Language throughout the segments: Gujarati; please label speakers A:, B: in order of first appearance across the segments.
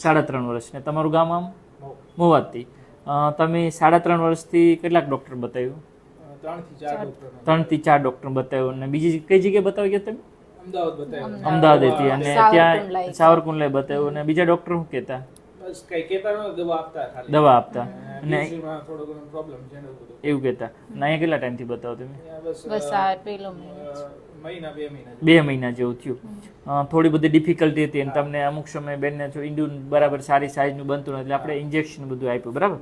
A: સાડા ત્રણ વર્ષ ને તમારું ગામ આમ? મોવાતી. તમે સાડા ત્રણ વર્ષથી કેટલાક ડૉક્ટર બતાવ્યું?
B: ત્રણથી ચાર ડોક્ટર
A: ત્રણથી ચાર ડૉક્ટર બતાવ્યું. અને બીજી કઈ જગ્યાએ બતાવી ગયા તમે?
B: અમદાવાદ
A: હતી અને ત્યાં
C: સાવરકુંડલા
A: સાવરકુંડલાએ બતાવ્યું. અને બીજા ડૉક્ટર શું કહેતા?
B: કેતા દવા આપતા ખાલી.
A: દવા આપતા. અને
B: એવું
A: કહેતા. અને અહીંયા કેટલા ટાઈમથી બતાવો તમે?
B: બસ
C: આ મહિના
B: બે મહિના
A: જેવું. થયું. થોડી બધી ડિફિકલ્ટી હતી અને તમને અમુક સમય બેનને જો ઈંડું બરાબર સારી સાઈઝનું બનતું નથી એટલે આપણે ઇન્જેક્શન બધું આપ્યું બરાબર?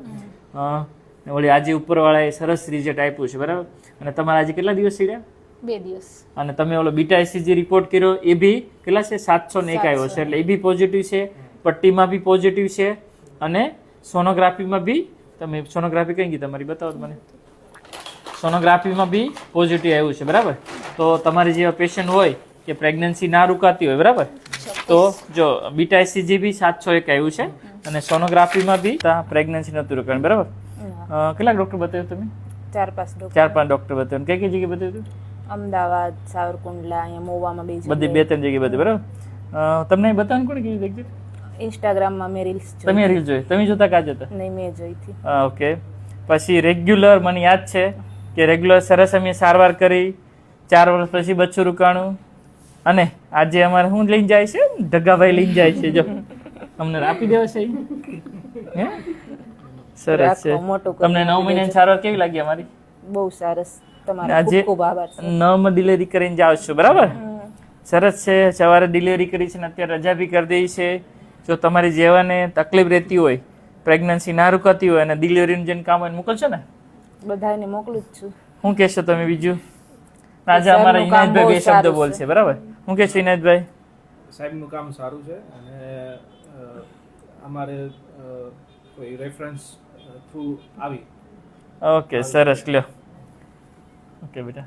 A: ને વળી આજે ઉપરવાળાએ સરસ રિઝલ્ટ આપ્યું છે બરાબર? અને તમારા આજે કેટલા દિવસ સીડ્યા?
C: બે દિવસ.
A: અને તમે ઓલો બીટા એસીજી રિપોર્ટ કર્યો એ બી કેટલા છે? સાતસો ને એક આવ્યો છે એટલે એ બી પોઝિટિવ છે પટ્ટીમાં બી પોઝિટિવ છે અને સોનોગ્રાફીમાં બી તમે સોનોગ્રાફી કઈ ગઈ તમારી? બતાવો મને. સોનોગ્રાફીમાં બી પોઝિટિવ આવ્યું છે બરાબર? તો તમારી જેવા પેશન્ટ હોય કે પ્રેગ્નન્સી ના રૂકાતી હોય બરાબર? તો જો બીટા એસીજી બી સાતસો એક આવ્યું છે અને સોનોગ્રાફીમાં બી પ્રેગ્નન્સી નહોતું રોકાણ બરાબર? કેટલાક ડૉક્ટર બતાવ્યું તમે?
C: ચાર પાંચ
A: ચાર પાંચ ડૉક્ટર બતાવ્યું. કઈ કઈ જગ્યાએ બતાવ્યું હતું?
C: અમદાવાદ સાવરકુંડલા અહીંયા મોવામાં બી
A: બધી બે ત્રણ જગ્યાએ બધી બરાબર? તમને બતાવવાનું કોણ કેવી દેખજો
C: ઇન્સ્ટાગ્રામમાં મેં રીલ્સ
A: તમે રીલ જોઈ. તમે જોતા કાં જોતા?
C: નહીં મેં જોઈ હતી.
A: ઓકે પછી રેગ્યુલર મને યાદ છે કે રેગ્યુલર સરસ અમે સારવાર કરી. ચાર વર્ષ પછી બચ્ચું રોકાણું. અને આજે અમારે શું લઈને જાય છે? ઢગાભાઈ લઈને જાય છે જો. અમને આપી દેવા છે હે? સરસ છે. તમને નવ મહિનાની સારવાર કેવી લાગી અમારી?
C: બહુ સરસ. તમારો
A: આજે નવમાં ડિલિવરી કરીને જાઓ છો બરાબર? સરસ છે. સવારે ડિલિવરી કરી છે ને અત્યારે રજા બી કરી દઈ છે. જો તમારી જેવાને તકલીફ રહેતી હોય પ્રેગ્નન્સી ના રૂકાતી હોય અને ડિલિવરીનું જેને કામ હોય મોકલશો ને?
C: બધાને મોકલું જ છું.
A: શું કહેશો તમે બીજું? આજે અમારા ઇનાયતભાઈ બે શબ્દ બોલશે બરાબર? હું કે ઇનાયતભાઈ
B: સાહેબનું કામ સારું છે અને અમારે કોઈ રેફરન્સ થ્રુ આવી.
A: ઓકે સરસ લ્યો. ઓકે બેટા.